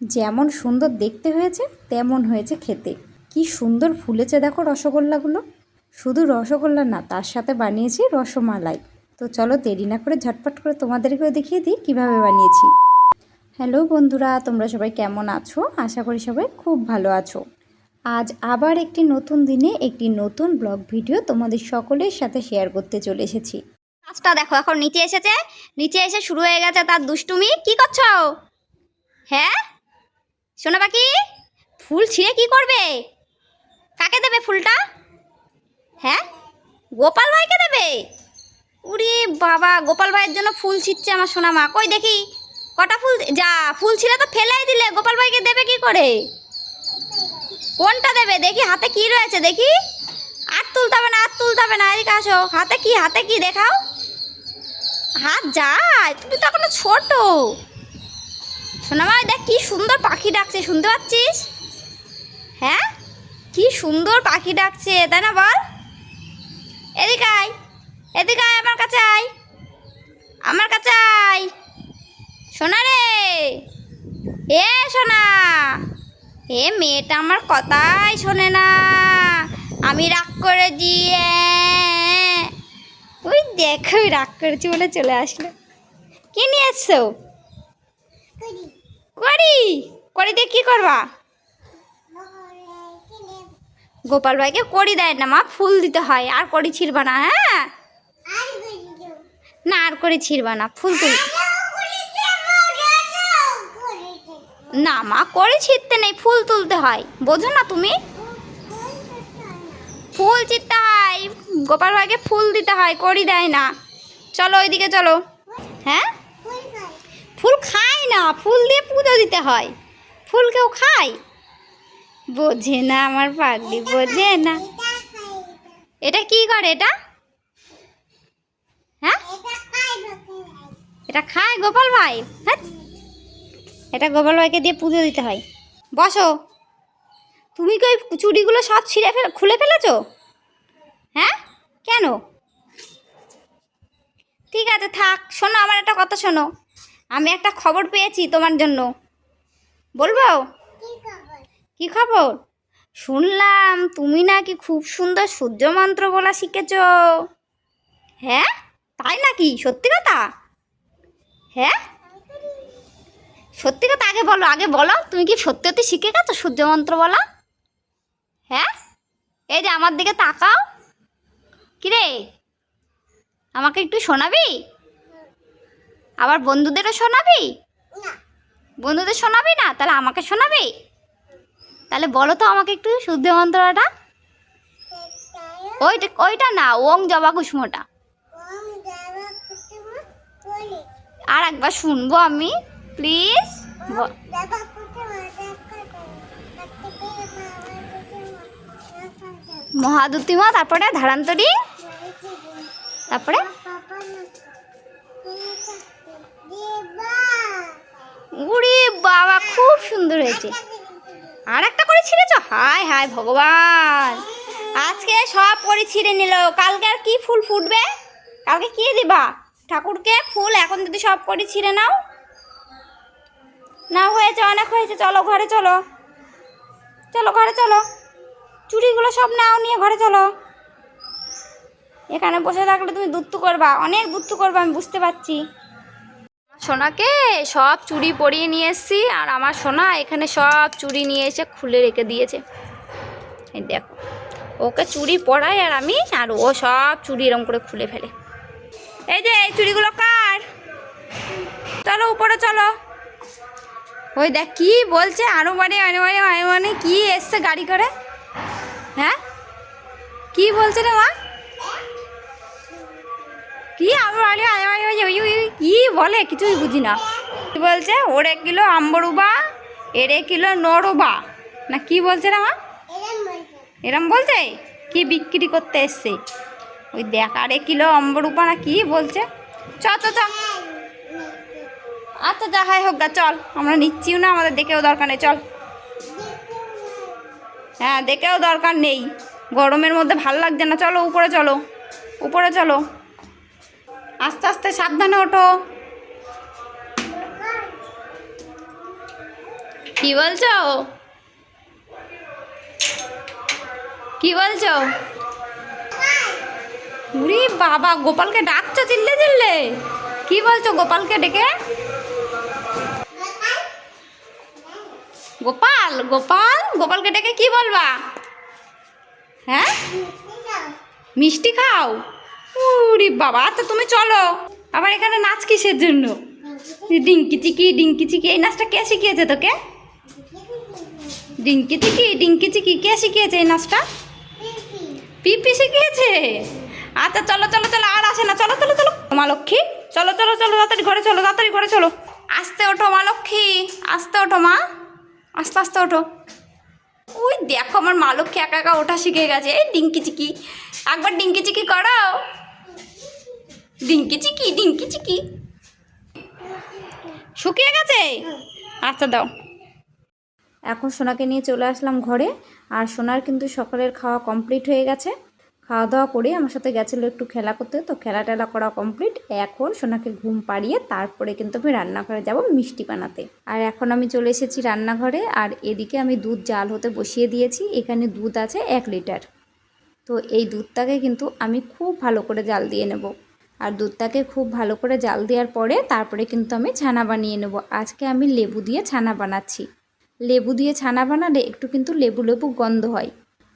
যেমন সুন্দর দেখতে হয়েছে, তেমন হয়েছে খেতে। কি সুন্দর ফুলেছে দেখো রসগোল্লাগুলো। শুধু রসগোল্লা না, তার সাথে বানিয়েছি রসমালাই। তো চলো দেরি না করে ঝটপট করে তোমাদেরকেও দেখিয়ে দিই কীভাবে বানিয়েছি। হ্যালো বন্ধুরা, তোমরা সবাই কেমন আছো? আশা করি সবাই খুব ভালো আছো। আজ আবার একটি নতুন দিনে একটি নতুন ব্লগ ভিডিও তোমাদের সকলের সাথে শেয়ার করতে চলে এসেছি। কাজটা দেখো, এখন নিচে এসেছে। নিচে এসে শুরু হয়ে গেছে তার দুষ্টুমি। কি করছ? হ্যাঁ? শোনো বাকি ফুল ছিঁড়ে কি করবে? কাকে দেবে ফুলটা? হ্যাঁ? গোপাল ভাইকে দেবে? উরি বাবা, গোপাল ভাইয়ের জন্য ফুল ছিঁড়ছে আমার সোনা মা। কই দেখি, কটা ফুল যা, ফুল ছিঁড়ে তো ফেলাই দিলে, গোপাল ভাইকে দেবে কি করে? কোনটা দেবে? দেখি হাতে কি রয়েছে, দেখি। আর তুলতে হবে না, আর তুলতে হবে না, এদিকে আসো। হাতে কি হাতে কি দেখাও। হাত যায়, তুমি তো এখনও ছোট। সোনামাই দেখ কি সুন্দর পাখি ডাকছে, শুনতে পাচ্ছিস? হ্যাঁ? কি সুন্দর পাখি ডাকছে, তাই না বল? এদিকে আয় এদিকে আয়, আমার কাছে আয়, আমার কাছে আয়। সোনা রে! এ সোনা, এ মেয়েটা আমার কথাই শোনে না, আমি রাগ করে দিয়ে। ওই দেখো রাগ করেছি বলে চলে আসলো। কি নিয়ে এসছো? করি? করি দিয়ে কি করবা? গোপাল ভাইকে করি দেয় না, মা, ফুল দিতে হয়, আর করি ছিড়বা না হ্যাঁ? না, আর করি ছিড়বা না, ফুল তুল। না, মা, করি ছিঁড়তে নেই, ফুল তুলতে হয়। বোঝো না তুমি? ফুল চিত্তে হয়, গোপাল ভাইকে ফুল দিতে হয়, করি দেয় না। চলো ওইদিকে চলো হ্যাঁ? ফুল খায় না, ফুল দিয়ে পুজো দিতে হয়। ফুল কেউ খায়? বোঝে না আমার পাগলি, বোঝে না। এটা কি করে এটা? হ্যাঁ? এটা খায় গোপাল ভাই হ্যাঁ? এটা গোপাল ভাইকে দিয়ে পুজো দিতে হয়। বসো। তুমি কি ওই চুড়িগুলো সব ছিঁড়ে ফেলে, খুলে ফেলেছো? হ্যাঁ? কেন? ঠিক আছে, থাক, শোনো, আমার একটা কথা শোনো। আমি একটা খবর পেয়েছি তোমার জন্য। বলব? কি খবর? শুনলাম তুমি নাকি খুব সুন্দর সূর্য মন্ত্র বলা শিখেছ। হ্যাঁ? তাই নাকি? সত্যি কথা? হ্যাঁ? সত্যি কথা আগে বলো আগে বলো। তুমি কি সত্যি সত্যি শিখে গেছো সূর্য মন্ত্র বলা? হ্যাঁ? এই যে আমার দিকে তাকাও। কিরে? আমাকে একটু শোনাবি? আবার বন্ধুদেরও শোনাবি? বন্ধুদের শোনাবি না? তাহলে আমাকে শোনাবি? তাহলে বলো তো আমাকে একটু শুদ্ধ মন্ত্রটা। ওইটা ওইটা না ওং জবা কুসুমটা। আর একবার শুনব আমি প্লিজ। মহাদুতিমা তারপরে ধারান্তরী। তারপরে? উড়ি বাবা, খুব সুন্দর হয়েছে। আর একটা করে ছিঁড়েছ? হায় হায় ভগবান। আজকে সব করে ছিঁড়ে নিল। কালকে আর কি ফুল ফুটবে? কালকে কি দিবা? ঠাকুরকে ফুল এখন যদি সব করে ছিঁড়ে নাও। না হয়েছে, অনেক হয়েছে। চলো, ঘরে চলো। চলো, ঘরে চলো। চুড়িগুলো সব নাও, নিয়ে ঘরে চলো। এখানে বসে থাকলে তুমি দুত্তু করবা, অনেক দুত্তু করবা, আমি বুঝতে পারছি। সোনাকে সব চুড়ি পরিয়ে নিয়ে এসেছি, আর আমার সোনা এখানে সব চুড়ি নিয়ে এসে খুলে রেখে দিয়েছে। এই দেখো, ওকে চুড়ি পরাই আর আমি, আর ও সব চুড়ি এরম করে খুলে ফেলে। এই যে, এই চুড়িগুলো কার? চলো উপরে চলো। ওই দেখ, কি বলছে? আরও মানে আরও বাড়ি আরও মানে কি এসছে গাড়ি করে? হ্যাঁ? কি বলছে রে মা? কি কি বলে? কিছুই বুঝি না। কি বলছে? ওরে কিলো আম্বরুবা, এরে কিলো নরুবা। না, কি বলছে রে মা? এরম বলছে? কি বিক্রি করতে এসছে? ওই দেখ, আরে কিলো অম্বরূপা না কি বলছে? চ চ চ। আচ্ছা যা, হাই হোক গা চল। আমরা নিচ্ছিও না, আমাদের দেখেও দরকার নেই, চল। হ্যাঁ দেখেও দরকার নেই। গরমের মধ্যে ভালো লাগছে না। চলো, উপরে চলো। উপরে চলো। আস্তে আস্তে সাবধানে ওঠো। কি বলছো? কি বলছো? উরি বাবা, গোপালকে ডাকছো চিল্লে চিল্লে? কি বলছো গোপালকে ডেকে? গোপাল গোপাল, গোপালকে ডেকে কি বলবা? হ্যাঁ? মিষ্টি খাও। উরি বাবা তো তুমি চলো। আবার এখানে নাচ কিসের জন্য? ডিঙ্কি চিকি ডিঙ্কি চিকি, এই নাচটা কে শিখিয়েছে তোকে? ডিঙ্কি চিকি ডিঙ্কি চিকি, কে শিখিয়েছে এই নাচটা? পিপি শিখিয়েছে? আচ্ছা চলো চলো চলো, আর আসে না। চলো চলো চলো। মা লক্ষ্মী, চলো চলো চলো, তাড়াতাড়ি ঘরে চলো, তাড়াতাড়ি ঘরে চলো। আস্তে ওঠো মা লক্ষ্মী, আস্তে ওঠো মা। আস্তে আস্তে ওঠো। ওই দেখো আমার মা লক্ষ্মী একা একা ওঠা শিখে গেছে। এই ডিঙ্কি চিকি, একবার ডিঙ্কি চিকি করো ডিঙ্কি চিকি ডিঙ্কি চিকি। শুকিয়ে গেছে? আচ্ছা দাও। এখন সোনাকে নিয়ে চলে আসলাম ঘরে। আর সোনার কিন্তু সকালের খাওয়া কমপ্লিট হয়ে গেছে। খাওয়া দাওয়া করে আমার সাথে গেছিল একটু খেলা করতে। তো খেলা টেলা করা কমপ্লিট। এখন সোনাকে ঘুম পাড়িয়ে তারপরে কিন্তু আমি রান্নাঘরে যাব মিষ্টি বানাতে। আর এখন আমি চলে এসেছি রান্নাঘরে। আর এদিকে আমি দুধ জাল হতে বসিয়ে দিয়েছি। এখানে দুধ আছে এক লিটার। তো এই দুধটাকে কিন্তু আমি খুব ভালো করে জাল দিয়ে নেব। আর দুধটাকে খুব ভালো করে জাল দেওয়ার পরে তারপরে কিন্তু আমি ছানা বানিয়ে নেব। আজকে আমি লেবু দিয়ে ছানা বানাচ্ছি। লেবু দিয়ে ছানা বানালে একটু কিন্তু লেবু লেবু গন্ধ হয়।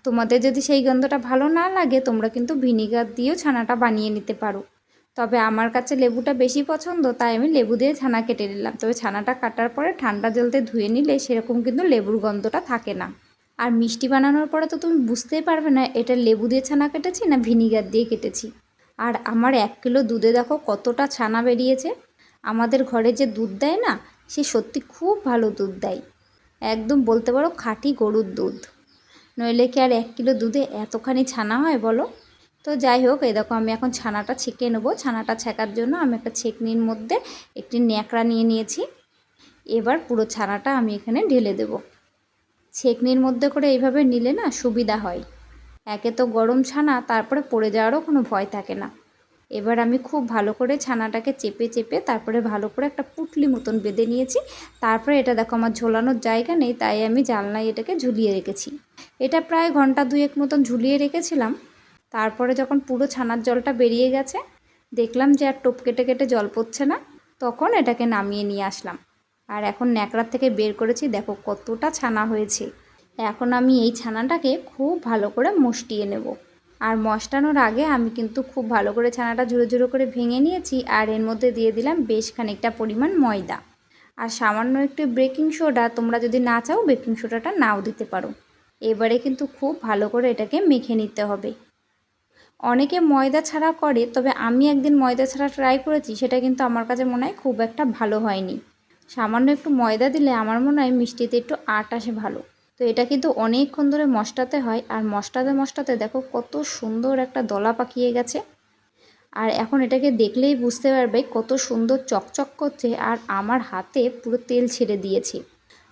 তোমাদের যদি সেই গন্ধটা ভালো না লাগে, তোমরা কিন্তু ভিনিগার দিয়েও ছানাটা বানিয়ে নিতে পারো। তবে আমার কাছে লেবুটা বেশি পছন্দ, তাই আমি লেবু দিয়ে ছানা কেটে নিলাম। তবে ছানাটা কাটার পরে ঠান্ডা জলতে ধুয়ে নিলে সেরকম কিন্তু লেবুর গন্ধটা থাকে না। আর মিষ্টি বানানোর পরে তো তুমি বুঝতেই পারবে না, এটা লেবু দিয়ে ছানা কেটেছি না ভিনিগার দিয়ে কেটেছি। আর আমার এক কিলো দুধে দেখো কতটা ছানা বেরিয়েছে। আমাদের ঘরে যে দুধ দেয় না, সে সত্যি খুব ভালো দুধ দেয়। একদম বলতে পারো খাঁটি গরুর দুধ। নইলে কি আর এক কিলো দুধে এতখানি ছানা হয় বলো? তো যাই হোক, এই দেখো আমি এখন ছানাটা ছেঁকে নেব। ছানাটা ছেঁকার জন্য আমি একটা ছেঁকনির মধ্যে একটি ন্যাকড়া নিয়ে নিয়েছি। এবার পুরো ছানাটা আমি এখানে ঢেলে দেব। ছেঁকনির মধ্যে করে এইভাবে নিলে না সুবিধা হয়। একে তো গরম ছানা, তারপরে পড়ে যাওয়ারও কোনো ভয় থাকে না। এবার আমি খুব ভালো করে ছানাটাকে চেপে চেপে তারপরে ভালো করে একটা পুটলি মতন বেঁধে নিয়েছি। তারপরে এটা দেখো আমার ঝোলানোর জায়গা নেই, তাই আমি জানলায় এটাকে ঝুলিয়ে রেখেছি। এটা প্রায় ঘণ্টা দুয়েক মতন ঝুলিয়ে রেখেছিলাম। তারপরে যখন পুরো ছানার জলটা বেরিয়ে গেছে, দেখলাম যে আর টোপ কেটে কেটে জল পড়ছে না, তখন এটাকে নামিয়ে নিয়ে আসলাম। আর এখন ন্যাকড়ার থেকে বের করেছি, দেখো কতটা ছানা হয়েছে। এখন আমি এই ছানাটাকে খুব ভালো করে মষ্টিয়ে নেব। আর মশটানোর আগে আমি কিন্তু খুব ভালো করে ছানাটা ঝুড়ো ঝুড়ো করে ভেঙে নিয়েছি আর এর মধ্যে দিয়ে দিলাম বেশ খানিকটা পরিমাণ ময়দা। আর সামান্য একটু বেকিং সোডা তোমরা যদি না চাও, বেকিং সোডাটা নাও দিতে পারো। এবারে কিন্তু খুব ভালো করে এটাকে মেখে নিতে হবে। অনেকে ময়দা ছাড়া করে, তবে আমি একদিন ময়দা ছাড়া ট্রাই করেছি, সেটা কিন্তু আমার কাছে মনে হয় খুব একটা ভালো হয়নি। সামান্য একটু ময়দা দিলে আমার মনে হয় মিষ্টিতে একটু আট আসে ভালো। তো এটা কিন্তু অনেকক্ষণ ধরে মশটাতে হয়। আর মশটাতে মশটাতে দেখো কত সুন্দর একটা দলা পাকিয়ে গেছে। আর এখন এটাকে দেখলেই বুঝতে পারবে কত সুন্দর চকচক করছে আর আমার হাতে পুরো তেল ছেড়ে দিয়েছে।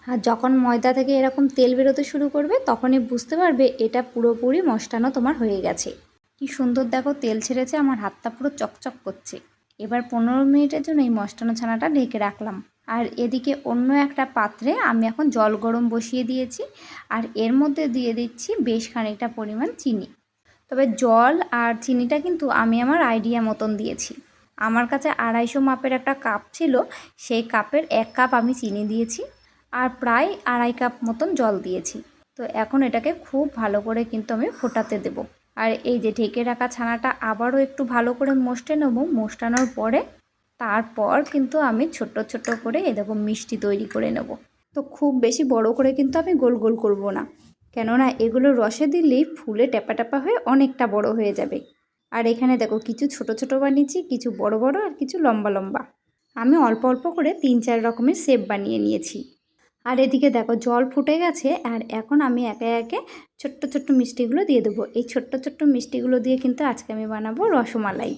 আর যখন ময়দা থেকে এরকম তেল বেরোতে শুরু করবে, তখনই বুঝতে পারবে এটা পুরোপুরি মশটানো তোমার হয়ে গেছে। কি সুন্দর দেখো তেল ছেড়েছে, আমার হাতটা পুরো চকচক করছে। এবার পনেরো মিনিটের জন্য এই মশটানো ছানাটা ঢেকে রাখলাম। আর এদিকে অন্য একটা পাত্রে আমি এখন জল গরম বসিয়ে দিয়েছি আর এর মধ্যে দিয়ে দিচ্ছি বেশ খানিকটা পরিমাণ চিনি। তবে জল আর চিনিটা কিন্তু আমি আমার আইডিয়া মতন দিয়েছি। আমার কাছে আড়াইশো মাপের একটা কাপ ছিল, সেই কাপের এক কাপ আমি চিনি দিয়েছি আর প্রায় আড়াই কাপ মতন জল দিয়েছি। তো এখন এটাকে খুব ভালো করে কিন্তু আমি ফোটাতে দেব। আর এই যে ঢেকে রাখা ছানাটা আবারও একটু ভালো করে মোষ্টে নেব। মোষ্টানোর পরে তারপর কিন্তু আমি ছোট ছোট করে এরকম মিষ্টি তৈরি করে নেব। তো খুব বেশি বড় করে কিন্তু আমি গোল গোল করব না। কেননা এগুলো রসে দিলেই ফুলে ট্যাপা ট্যাপা হয়ে অনেকটা বড় হয়ে যাবে। আর এখানে দেখো কিছু ছোট ছোট বানিয়েছি, কিছু বড় বড় আর কিছু লম্বা লম্বা। আমি অল্প অল্প করে তিন চার রকমের শেপ বানিয়ে নিয়েছি। আর এদিকে দেখো জল ফুটে গেছে আর এখন আমি একে একে ছোট্ট ছোট্ট মিষ্টিগুলো দিয়ে দেবো। এই ছোট্ট ছোট্ট মিষ্টিগুলো দিয়ে কিন্তু আজকে আমি বানাবো রসমালাই।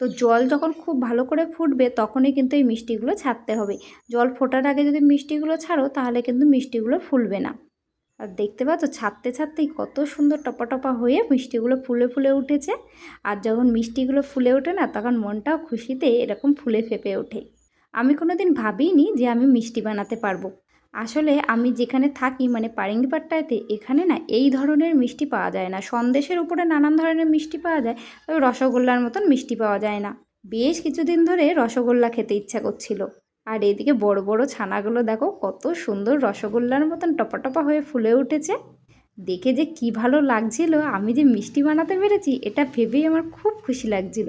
তো জল যখন খুব ভালো করে ফুটবে তখনই কিন্তু এই মিষ্টিগুলো ছাড়তে হবে। জল ফোটার আগে যদি মিষ্টিগুলো ছাড়ো তাহলে কিন্তু মিষ্টিগুলো ফুলবে না। আর দেখতে পাচ্ছ ছাড়তে ছাড়তেই কত সুন্দর টপা টপা হয়ে মিষ্টিগুলো ফুলে ফুলে উঠেছে। আর যখন মিষ্টিগুলো ফুলে ওঠে না তখন মনটাও খুশিতে এরকম ফুলে ফেপে ওঠে। আমি কোনো দিন ভাবিনি যে আমি মিষ্টি বানাতে পারব। আসলে আমি যেখানে থাকি মানে পারেঙ্গিপাট্টাতে এখানে না এই ধরনের মিষ্টি পাওয়া যায় না। সন্দেশের উপরে নানান ধরনের মিষ্টি পাওয়া যায়, তবে রসগোল্লার মতন মিষ্টি পাওয়া যায় না। বেশ কিছুদিন ধরে রসগোল্লা খেতে ইচ্ছা করছিল। আর এদিকে বড় বড় ছানাগুলো দেখো, কত সুন্দর রসগোল্লার মতন টপা টপা হয়ে ফুলে উঠেছে। দেখে যে কি ভালো লাগছিল, আমি যে মিষ্টি বানাতে পেরেছি, এটা ভেবেই আমার খুব খুশি লাগছিল।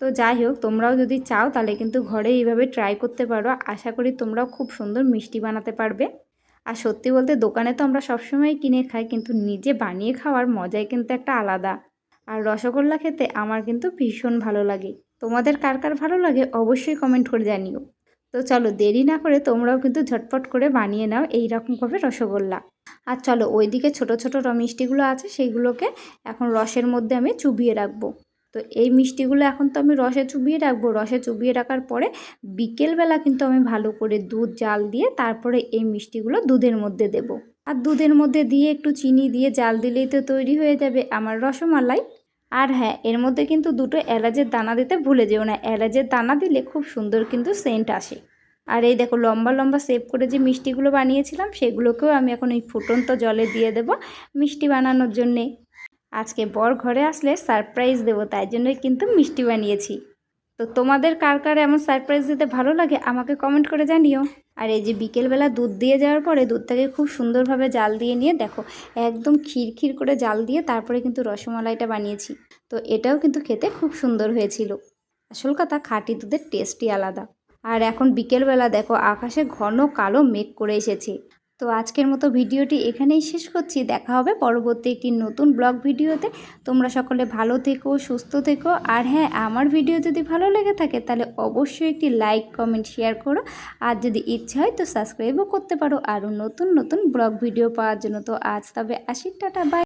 তো যাই হোক, তোমরাও যদি চাও তাহলে কিন্তু ঘরে এইভাবে ট্রাই করতে পারো। আশা করি তোমরাও খুব সুন্দর মিষ্টি বানাতে পারবে। আর সত্যি বলতে দোকানে তো আমরা সবসময় কিনে খাই, কিন্তু নিজে বানিয়ে খাওয়ার মজাই কিন্তু একটা আলাদা। আর রসগোল্লা খেতে আমার কিন্তু ভীষণ ভালো লাগে। তোমাদের কার কার ভালো লাগে অবশ্যই কমেন্ট করে জানিও। তো চলো, দেরি না করে তোমরাও কিন্তু ঝটপট করে বানিয়ে নাও এই রকমভাবে রসগোল্লা। আর চলো, ওইদিকে ছোট ছোট মিষ্টিগুলো আছে, সেইগুলোকে এখন রসের মধ্যে আমি চুবিয়ে রাখব। তো এই মিষ্টিগুলো এখন তো আমি রসে চুবিয়ে রাখব। রসে চুবিয়ে রাখার পরে বিকেলবেলা কিন্তু আমি ভালো করে দুধ, জাল দিয়ে তারপরে এই মিষ্টিগুলো দুধের মধ্যে দেব। আর দুধের মধ্যে দিয়ে একটু চিনি দিয়ে জাল দিলেই তো তৈরি হয়ে যাবে আমার রসমালাই। আর হ্যাঁ এর মধ্যে কিন্তু দুটো এলাচের দানা দিতে ভুলে যেও না। এলাচের দানা দিলে খুব সুন্দর কিন্তু সেন্ট আসে। আর এই দেখো লম্বা লম্বা সেভ করে যে মিষ্টিগুলো বানিয়েছিলাম, সেগুলোকেও আমি এখন এই ফুটন্ত জলে দিয়ে দেব মিষ্টি বানানোর জন্যে। আজকে বর ঘরে আসলে সারপ্রাইজ দেবো, তাই জন্যই কিন্তু মিষ্টি বানিয়েছি। তো তোমাদের কার কার এমন সারপ্রাইজ দিতে ভালো লাগে আমাকে কমেন্ট করে জানিও। আর এই যে বিকেলবেলা দুধ দিয়ে যাওয়ার পরে দুধটাকে খুব সুন্দরভাবে জাল দিয়ে নিয়ে দেখো, একদম ক্ষীর করে জাল দিয়ে তারপরে কিন্তু রসমালাইটা বানিয়েছি। তো এটাও কিন্তু খেতে খুব সুন্দর হয়েছিল। আসল কথা খাঁটি দুধের টেস্টই আলাদা। আর এখন বিকেলবেলা দেখো আকাশে ঘন কালো মেঘ করে এসেছে। তো আজকের মতো ভিডিওটি এখানেই শেষ করছি। দেখা হবে পরবর্তী একটি নতুন ব্লগ ভিডিওতে। তোমরা সকলে ভালো থেকো, সুস্থ থেকো। আর হ্যাঁ আমার ভিডিও যদি ভালো লেগে থাকে, তাহলে অবশ্যই একটি লাইক, কমেন্ট, শেয়ার করো। আর যদি ইচ্ছা হয়, তো সাবস্ক্রাইবও করতে পারো। আরও নতুন নতুন ব্লগ ভিডিও পাওয়ার জন্য। তো আজ তবে আসি। Tata, bye.